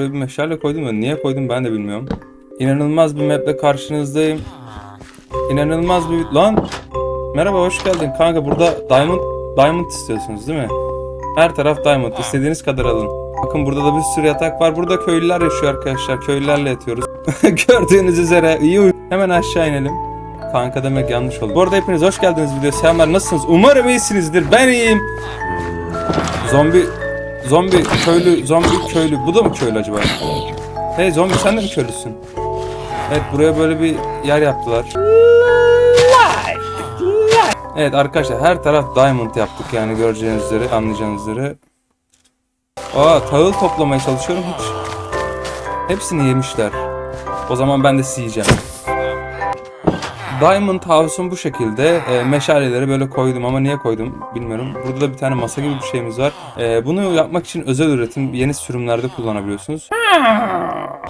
buraya bir meşale koydum da niye koydum ben de bilmiyorum. İnanılmaz bir maple karşınızdayım. İnanılmaz bir... Lan! Merhaba hoş geldin. Kanka burada diamond diamond istiyorsunuz değil mi? Her taraf diamond. İstediğiniz kadar alın. Bakın burada da bir sürü yatak var. Burada köylüler yaşıyor arkadaşlar. Köylülerle yatıyoruz. Gördüğünüz üzere iyi Hemen aşağı inelim. Kanka demek yanlış oldu. Bu arada hepiniz hoş geldiniz video. Selamlar nasılsınız? Umarım iyisinizdir. Ben iyiyim. Zombi zombi köylü zombi köylü. Bu da mı köylü acaba? Hey zombi sen de mi köylüsün? Evet buraya böyle bir yer yaptılar. Evet arkadaşlar her taraf diamond yaptık yani göreceğiniz üzere anlayacağınız üzere. Aa tahıl toplamaya çalışıyorum hiç. Hepsini yemişler. O zaman ben de yiyeceğim. Diamond House'un bu şekilde e, meşaleleri böyle koydum ama niye koydum bilmiyorum. Burada da bir tane masa gibi bir şeyimiz var. E, bunu yapmak için özel üretim yeni sürümlerde kullanabiliyorsunuz.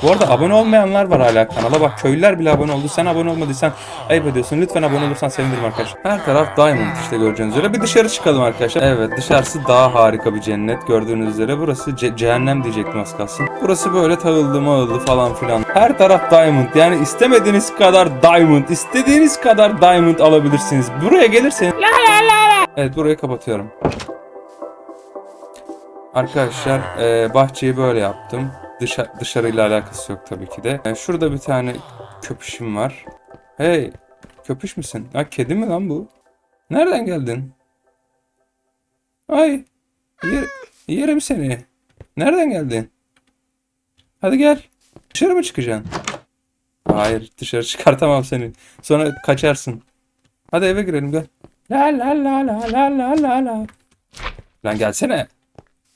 Bu arada abone olmayanlar var hala kanala. Bak köylüler bile abone oldu. Sen abone olmadıysan ayıp ediyorsun. Lütfen abone olursan sevinirim arkadaşlar. Her taraf diamond işte göreceğiniz üzere. Bir dışarı çıkalım arkadaşlar. Evet dışarısı daha harika bir cennet gördüğünüz üzere. Burası ce- cehennem diyecektim az kalsın. Burası böyle tağıldı mağıldı falan filan. Her taraf diamond. Yani istemediğiniz kadar diamond. istediğiniz kadar diamond alabilirsiniz. Buraya gelirseniz... Evet burayı kapatıyorum. Arkadaşlar e, bahçeyi böyle yaptım. Dışa, dışarıyla alakası yok tabii ki de. E, şurada bir tane köpüşüm var. Hey köpüş müsün? Ya kedi mi lan bu? Nereden geldin? Ay yer, yerim seni. Nereden geldin? Hadi gel. Dışarı mı çıkacaksın? Hayır dışarı çıkartamam seni. Sonra kaçarsın. Hadi eve girelim gel. La la la la la la la la. Lan gelsene.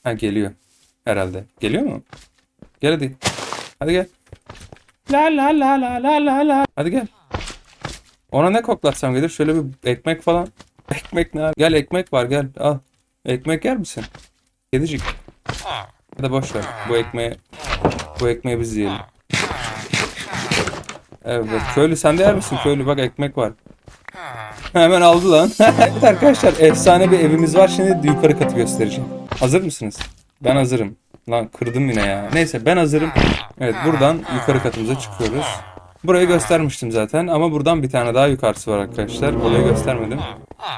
Ha geliyor. Herhalde. Geliyor mu? Gel hadi. Hadi gel. La la la la la la la. Hadi gel. Ona ne koklatsam gelir? Şöyle bir ekmek falan. Ekmek ne? Gel ekmek var gel al. Ekmek yer misin? Kedicik. Hadi boş ver. Bu ekmeği bu ekmeği biz yiyelim. Evet köylü sen de yer misin köylü bak ekmek var. Hemen aldı lan. evet arkadaşlar efsane bir evimiz var. Şimdi yukarı katı göstereceğim. Hazır mısınız? Ben hazırım. Lan kırdım yine ya. Neyse ben hazırım. Evet buradan yukarı katımıza çıkıyoruz. Burayı göstermiştim zaten ama buradan bir tane daha yukarısı var arkadaşlar. Orayı göstermedim.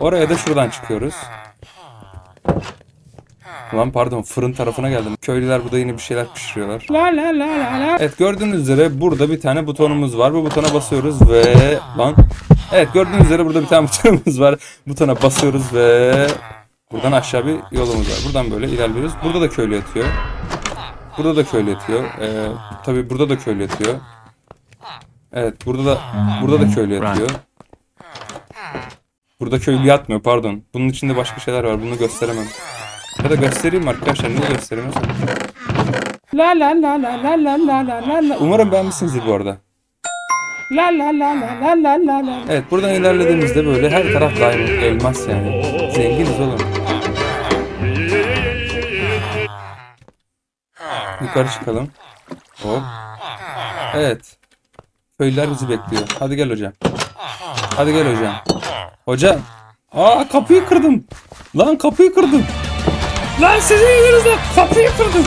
Oraya da şuradan çıkıyoruz. Lan pardon fırın tarafına geldim. Köylüler burada yine bir şeyler pişiriyorlar. La la la la la. Evet gördüğünüz üzere burada bir tane butonumuz var. Bu butona basıyoruz ve lan Evet gördüğünüz üzere burada bir tane butonumuz var. Butona basıyoruz ve buradan aşağı bir yolumuz var. Buradan böyle ilerliyoruz. Burada da köylü yatıyor. Burada da köylü yatıyor. Ee, tabii burada da köylü yatıyor. Evet burada da burada da köylü yatıyor. Burada köylü yatmıyor pardon. Bunun içinde başka şeyler var. Bunu gösteremem. Ya da göstereyim arkadaşlar. Niye gösteremiyorsun? La la la la la la la la la la. Umarım beğenmişsinizdir bu arada. La la la la la la la la. Evet buradan ilerlediğimizde böyle her taraf diamond elmas yani. Zenginiz oğlum. Yukarı çıkalım. Hop. Evet. Köylüler bizi bekliyor. Hadi gel hocam. Hadi gel hocam. Hocam. Aa kapıyı kırdım. Lan kapıyı kırdım. Lan sizin yüzünüzden kapıyı kırdım.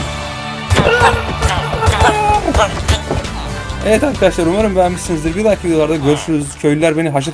Evet arkadaşlar umarım beğenmişsinizdir. Bir dahaki videolarda görüşürüz. Köylüler beni haşet